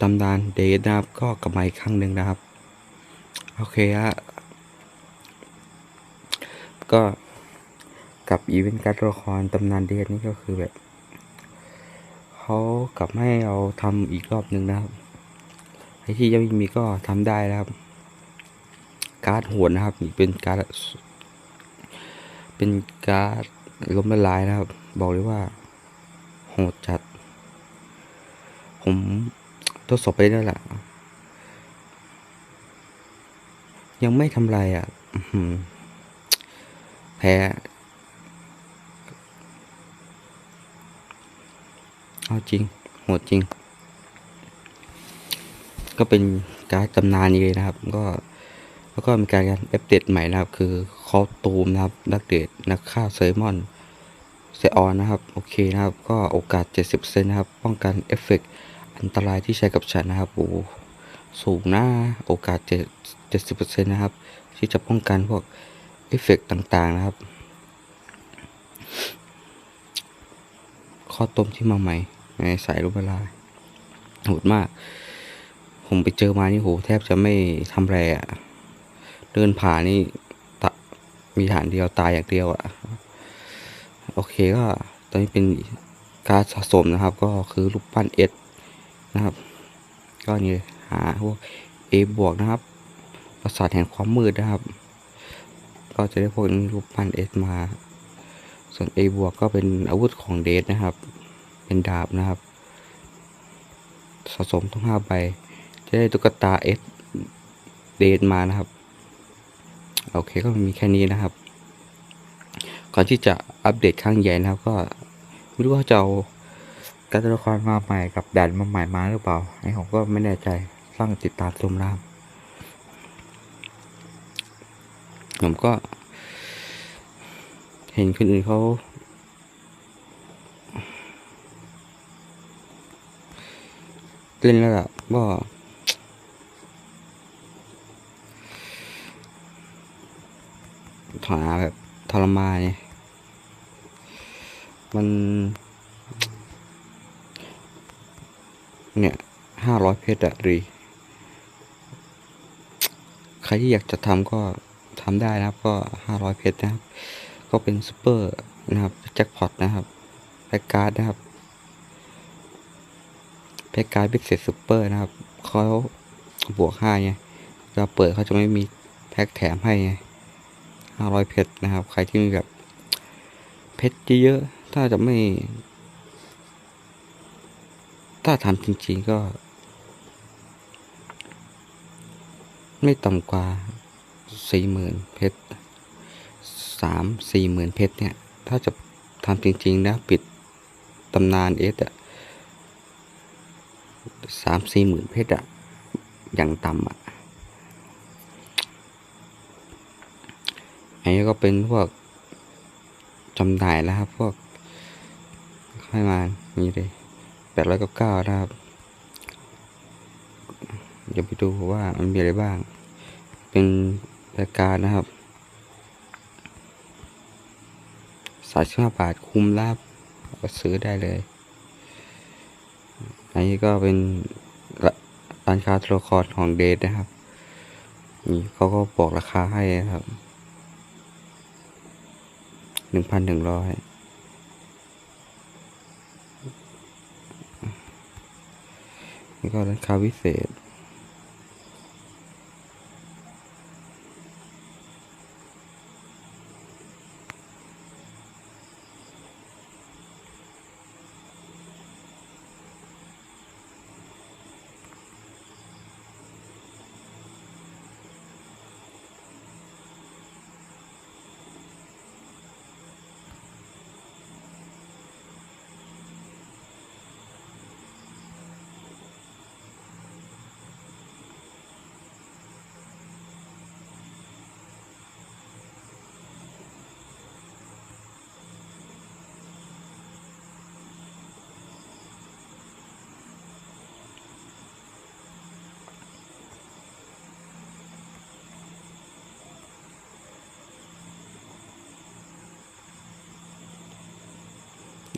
ตำนานเดทนะครับ ก็กลับมาอีกครั้งหนึ่งนะครับ โอเคฮะก็กับอีเวนต์การ์ดละครตำนานเดทนี่ก็คือแบบเขากลับให้เราทำอีกรอบหนึ่งนะครับใครที่ยังไม่มีก็ทำได้นะครับ การ์ดหวนนะครับนี่เป็นการ์ดเป็นการ์ดล้มละลายนะครับ บอกเลยว่าโหดจัด ดสอบไปแล้วแหละยังไม่ทำไรอะแพ้เอาจริงโหดจริง ก็เป็นการตำนานนี้เลยนะครับ ก็แล้วก็มีการอัปเดตใหม่นะครับ คือคอตูมนะครับ นักเดทนักฆ่าเซอร์มอนเซออนนะครับ โอเคนะครับ ก็โอกาส 70%นะครับ ป้องกันเอฟเฟกต์ อันตรายที่ใช้กับฉันนะครับโอ้สูงนะโอกาส7 70%นนะครับ ที่จะป้องกันพวกเอฟเฟกต์ต่างๆนะครับ ข้อต้มที่มาใหม่ในสายรูปลาโหดมาก ผมไปเจอมานี่โหแทบจะไม่ทำแรอะเดินผ่านนี่ตะมีฐานเดียวตายอย่างเดียวอะโอเคก็ตอนนี้เป็นการสะสมนะครับ ก็คือรูปปั้นเอส นะครับ ก็นี่หาพวก A บวกนะครับ ประสาทแห่งความมืดนะครับ ก็จะได้พวกนี้รูปปั้นเอสมา ส่วน A บวกก็เป็นอาวุธของเดทนะครับ เป็นดาบนะครับ สะสมต้งห้าใบ จะได้ตุ๊กตาเอสเดทมานะครับ โอเคก็มีแค่นี้นะครับก่อนที่จะอัปเดตครั้งใหญ่นะครับก็ไม่รู้ว่าจะเอา การตัวละครมาใหม่กับแดนมาใหม่มาหรือเปล่าไอ้ผมก็ไม่แน่ใจต้องติดตามชมนะครับผมก็ เห็นคนอื่นเขาเล่นแล้วล่ะก็ถาแบบทรมานเนี่ยมัน เนี่ยห้าร้อยเพชรอะรีใครที่อยากจะทำก็ทำได้นะครับก็ห้าร้อยเพชรนะครับ ก็เป็นซูเปอร์นะครับแจ็คพอตนะครับแพ็กการ์ดนะครับแพ็กการ์ดพิเศษซูเปอร์นะครับเขาบวกห้าไงเราเปิดเขาจะไม่มีแพ็กแถมให้ไงห้าร้อยเพชรนะครับ ใครที่มีแบบเพชรเยอะๆถ้าจะไม่ ถ้าทำจริง ๆก็ ไม่ต่ำกว่าสี่หมื่นเพชรสามสี่หมื่นเพชรเนี่ย ถ้าจะทำจริง ๆ นะ ปิดตำนานเอสอะสามสี่หมื่นเพชรอะอย่างต่ำอะอันนี้ก็เป็นพวกจำหน่ายแล้วครับ พวกให้มานี่เลย แปดร้อยเก้าเก้านะครับ เดี๋ยวไปดูว่ามันมีอะไรบ้าง เป็นรายการนะครับสามสิบห้าบาทคุ้มลาบก็ซื้อได้เลย อันนี้ก็เป็นร้านค้าตัวละครของเดทนะครับ นี่เขาก็บอกราคาให้นะครับหนึ่งพันหนึ่งร้อย นี่ก็ราคาพิเศษ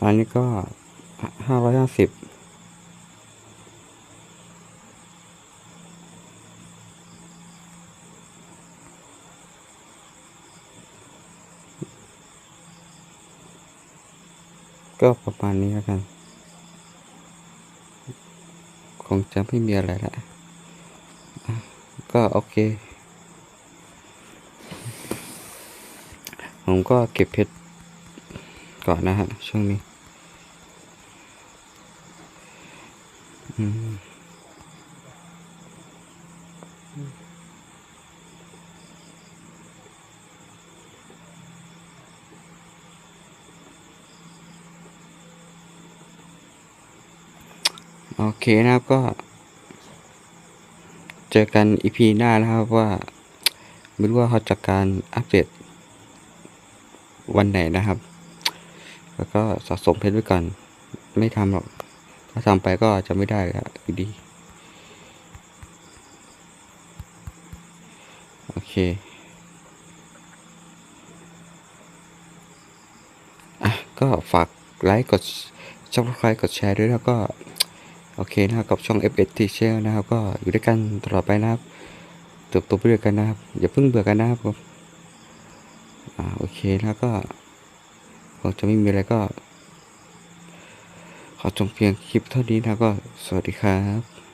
อันนี้ก็ห้าร้อยห้าสิบก็ประมาณนี้แล้วกันคงจะไม่มีอะไรละก็โอเค ผมก็เก็บเพชรก่อนนะฮะ ช่วงนี้ โอเคนะครับก็ เจอกันอีพีหน้านะครับว่า ไม่รู้ว่าเขาจะการอัปเดตวันไหนนะครับ แล้วก็สะสมเพชรไว้ก่อน ไม่ทำหรอก ถ้าทำไปก็จะไม่ได้อะอยู่ดีโอเคอะก็ฝากไลค์กดช่องใครกดแชร์ด้วยแล้วก็ โอเคนะครับกับช่อง f s t c h a n n e l นะครับ ก็อยู่ด้วยกันตลอดไปนะครับเติบโตไปด้วยกันนะครับ อย่าเพิ่งเบื่อกันนะครับผมอ่าโอเคแล้วก็คงจะไม่มีอะไรก็ จบเพียงคลิปเท่านี้นะก็สวัสดีครับ